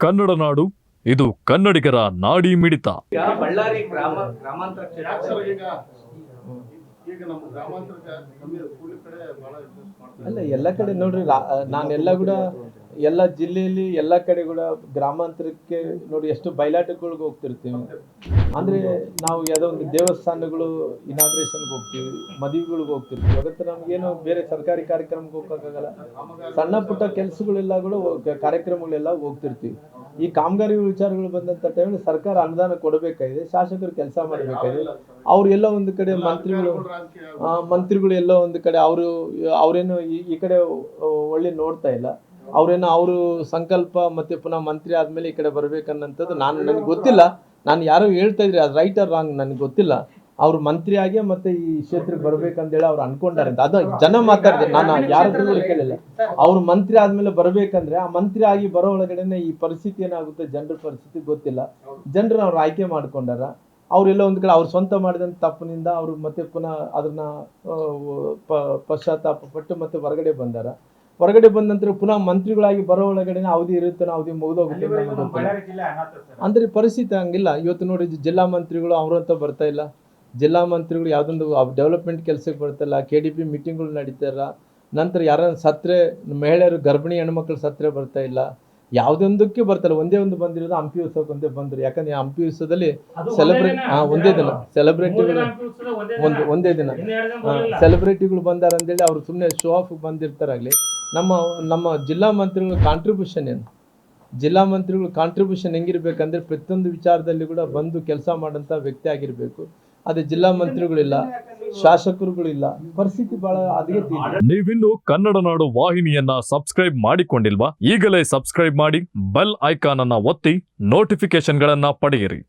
ಕನ್ನಡ ನಾಡು ಇದು ಕನ್ನಡಿಗರ ನಾಡಿ ಮಿಡಿತ. ಈಗ ಬಳ್ಳಾರಿ ಗ್ರಾಮ ಗ್ರಾಮಾಂತರ ಕ್ಷೇತ್ರ. ಈಗ ಈಗ ನಮ್ಮ ಗ್ರಾಮಾಂತರ ಕಮ್ಮಿ ಕೂಲಿ ಕಡೆ ಬಹಳ ಇನ್ವೆಸ್ಟ್ ಮಾಡ್ತಾರೆ ಅಲ್ಲ ಎಲ್ಲ ಕಡೆ ನೋಡ್ರಿ ನಾನೆಲ್ಲ ಕೂಡ ಎಲ್ಲ ಜಿಲ್ಲೆಯಲ್ಲಿ ಎಲ್ಲ ಕಡೆ ಕೂಡ ಗ್ರಾಮಾಂತರಕ್ಕೆ ನೋಡಿ ಎಷ್ಟು ಬಯಲಾಟಗಳಿಗೆ ಹೋಗ್ತಿರ್ತೀವಿ. ಅಂದ್ರೆ ನಾವು ಯಾವುದೋ ಒಂದು ದೇವಸ್ಥಾನಗಳು ಇನಾಗ್ರೇಷನ್ಗೆ ಹೋಗ್ತೀವಿ, ಮದುವೆಗಳಿಗೆ ಹೋಗ್ತಿರ್ತೀವಿ. ಅದಕ್ಕೆ ನಮ್ಗೇನು ಬೇರೆ ಸರ್ಕಾರಿ ಕಾರ್ಯಕ್ರಮಕ್ಕೆ ಹೋಗೋಕ್ಕಾಗಲ್ಲ. ಸಣ್ಣ ಪುಟ್ಟ ಕೆಲಸಗಳೆಲ್ಲ ಕೂಡ ಕಾರ್ಯಕ್ರಮಗಳೆಲ್ಲ ಹೋಗ್ತಿರ್ತೀವಿ. ಈ ಕಾಮಗಾರಿ ವಿಚಾರಗಳು ಬಂದಂತ ಟೈಮಲ್ಲಿ ಸರ್ಕಾರ ಅನುದಾನ ಕೊಡಬೇಕಾಗಿದೆ, ಶಾಸಕರು ಕೆಲಸ ಮಾಡಬೇಕಾಗಿದೆ. ಅವ್ರು ಎಲ್ಲ ಒಂದು ಕಡೆ ಮಂತ್ರಿಗಳು ಮಂತ್ರಿಗಳು ಎಲ್ಲೋ ಒಂದು ಕಡೆ ಅವರು, ಅವರೇನು ಈ ಕಡೆ ಒಳ್ಳೆ ನೋಡ್ತಾ ಇಲ್ಲ. ಅವರೇನೋ ಅವರು ಸಂಕಲ್ಪ ಮತ್ತೆ ಪುನಃ ಮಂತ್ರಿ ಆದ್ಮೇಲೆ ಈ ಕಡೆ ಬರ್ಬೇಕನ್ನಂಥದ್ದು ನಾನು ನನಗೆ ಗೊತ್ತಿಲ್ಲ. ನಾನು ಯಾರು ಹೇಳ್ತಾ ಇದ್ರಿ ಅದು ರೈಟ್ ಆರ್ ರಾಂಗ್ ನನಗೆ ಗೊತ್ತಿಲ್ಲ. ಅವ್ರು ಮಂತ್ರಿ ಆಗಿ ಮತ್ತೆ ಈ ಕ್ಷೇತ್ರಕ್ಕೆ ಬರ್ಬೇಕಂತೇಳಿ ಅವ್ರು ಅನ್ಕೊಂಡಾರೆ ಅಂತ. ಅದು ಜನ ಮಾತಾಡ್ತಾರೆ ನಾನು ಯಾರು ಕೇಳಿಲ್ಲ. ಅವ್ರು ಮಂತ್ರಿ ಆದ್ಮೇಲೆ ಬರ್ಬೇಕಂದ್ರೆ ಆ ಮಂತ್ರಿ ಆಗಿ ಬರೋ ಒಳಗಡೆನೆ ಈ ಪರಿಸ್ಥಿತಿ ಏನಾಗುತ್ತೆ ಜನರ ಪರಿಸ್ಥಿತಿ ಗೊತ್ತಿಲ್ಲ. ಜನರನ್ನ ಅವ್ರು ಆಯ್ಕೆ ಮಾಡ್ಕೊಂಡಾರ. ಅವರೆಲ್ಲ ಒಂದು ಕಡೆ ಅವ್ರು ಸ್ವಂತ ಮಾಡಿದಂಥ ತಪ್ಪಿನಿಂದ ಅವರು ಮತ್ತೆ ಪುನಃ ಅದನ್ನ ಪಶ್ಚಾತ್ತಾಪ ಪಟ್ಟು ಮತ್ತೆ ಹೊರಗಡೆ ಬಂದಾರ. ಹೊರಗಡೆ ಬಂದ ನಂತರ ಪುನಃ ಮಂತ್ರಿಗಳಾಗಿ ಬರೋ ಒಳಗಡೆ ಅವಧಿ ಇರುತ್ತೆ ಅವಧಿ ಮುಗಿದೋಗುತ್ತೆ ಅಂದ್ರೆ ಪರಿಸ್ಥಿತಿ ಹಂಗಿಲ್ಲ. ಇವತ್ತು ನೋಡಿ ಜಿಲ್ಲಾ ಮಂತ್ರಿಗಳು ಅವರಂತ ಬರ್ತಾ ಇಲ್ಲ. ಜಿಲ್ಲಾ ಮಂತ್ರಿಗಳು ಯಾವುದೊಂದು ಡೆವಲಪ್ಮೆಂಟ್ ಕೆಲಸಕ್ಕೆ ಬರ್ತಾಯಿಲ್ಲ ಕೆ ಡಿ ಪಿ ಮೀಟಿಂಗ್ಗಳು ಇಲ್ಲ ನಂತರ ಯಾರನ್ನ ಸತ್ರೆ ಮಹಿಳೆಯರು ಗರ್ಭಿಣಿ ಹೆಣ್ಮಕ್ಳು ಸತ್ರೆ ಬರ್ತಾ ಇಲ್ಲ. ಯಾವುದೊಂದಕ್ಕೆ ಬರ್ತಾಯಿಲ್ಲ ಒಂದೇ ಒಂದು ಬಂದಿರೋದು ಹಂಪಿ ಉತ್ಸವಕ್ಕೆ ಒಂದೇ ಬಂದ್ರು. ಯಾಕಂದ್ರೆ ಹಂಪಿ ಉತ್ಸವದಲ್ಲಿ ಸೆಲೆಬ್ರೇಟ್ ಹಾ ಒಂದೇ ದಿನ. ಸೆಲೆಬ್ರಿಟಿಗಳು ಒಂದು ಒಂದೇ ದಿನ. ಸೆಲೆಬ್ರಿಟಿಗಳು ಬಂದಾರ ಅಂತೇಳಿ ಅವ್ರು ಸುಮ್ಮನೆ ಶೋ ಆಫ್ ಬಂದಿರ್ತಾರಾಗ್ಲಿ. ನಮ್ಮ ನಮ್ಮ ಜಿಲ್ಲಾ ಮಂತ್ರಿಗಳ ಕಾಂಟ್ರಿಬ್ಯೂಷನ್ ಏನು? ಜಿಲ್ಲಾ ಮಂತ್ರಿಗಳು ಕಾಂಟ್ರಿಬ್ಯೂಷನ್ ಹೆಂಗಿರ್ಬೇಕಂದ್ರೆ ಪ್ರತಿಯೊಂದು ವಿಚಾರದಲ್ಲಿ ಕೂಡ ಬಂದು ಕೆಲಸ ಮಾಡೋಂಥ ವ್ಯಕ್ತಿ ಆಗಿರಬೇಕು. ಅದೇ ಜಿಲ್ಲಾ ಮಂತ್ರಿಗಳಿಲ್ಲ, ಶಾಸಕರುಗಳಿಲ್ಲ, ಪರಿಸ್ಥಿತಿ ಬಹಳ ಅದೇ. ನೀವಿನ್ನು ಕನ್ನಡ ನಾಡು ವಾಹಿನಿಯನ್ನ ಸಬ್ಸ್ಕ್ರೈಬ್ ಮಾಡಿಕೊಂಡಿಲ್ವಾ? ಈಗಲೇ ಸಬ್ಸ್ಕ್ರೈಬ್ ಮಾಡಿ ಬೆಲ್ ಐಕಾನ್ ಅನ್ನ ಒತ್ತಿ ನೋಟಿಫಿಕೇಶನ್ಗಳನ್ನ ಪಡೆಯಿರಿ.